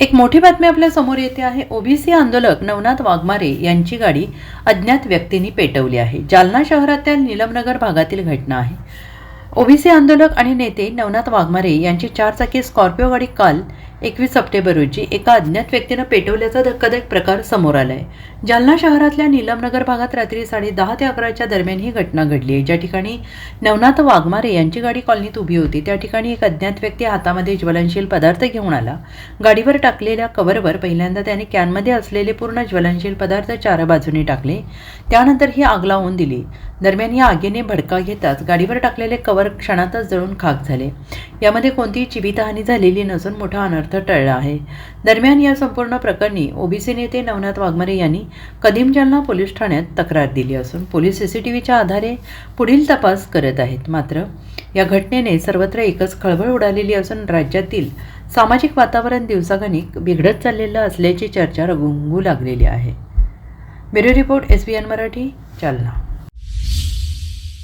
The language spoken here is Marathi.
एक मोठी बातमी आपल्यासमोर येते आहे. ओबीसी आंदोलक नवनाथ वाघमारे यांची गाडी अज्ञात व्यक्तींनी पेटवली आहे. जालना शहरातील निलमनगर भागातील घटना आहे. ओबीसी आंदोलक आणि नेते नवनाथ वाघमारे यांची चारचाकी स्कॉर्पिओ गाडी काल एकवीस सप्टेंबर रोजी एका अज्ञात व्यक्तीनं पेटवल्याचा धक्कादायक प्रकार समोर आला आहे जालना शहरातल्या नीलमनगर भागात रात्री साडे दहा ते अकराच्या दरम्यान ही घटना घडली आहे. ज्या ठिकाणी नवनाथ वाघमारे यांची गाडी कॉलनीत उभी होती त्या ठिकाणी एक अज्ञात व्यक्ती हातामध्ये ज्वलनशील पदार्थ घेऊन आला. गाडीवर टाकलेल्या कव्हरवर पहिल्यांदा त्याने कॅनमध्ये असलेले पूर्ण ज्वलनशील पदार्थ चार बाजूने टाकले. त्यानंतर ही आग लावून दिली. दरम्यान या आगीने भडका घेताच गाडीवर टाकलेले कवर क्षणातच जळून खाक झाले. यामध्ये कोणतीही जीवितहानी झालेली नसून मोठा अनर्थ टळला आहे. दरम्यान या संपूर्ण प्रकरणी ओबीसी नेते नवनाथ वाघमारे यांनी कदीम जालना पोलीस ठाण्यात तक्रार दिली असून पोलीस सीसीटीव्हीच्या आधारे पुढील तपास करत आहेत. मात्र या घटनेने सर्वत्र एकच खळबळ उडालेली असून राज्यातील सामाजिक वातावरण दिवसागणिक बिघडत चाललेलं असल्याची चर्चा रंगू लागलेली आहे. Bureau report S B N Marathi Jalna.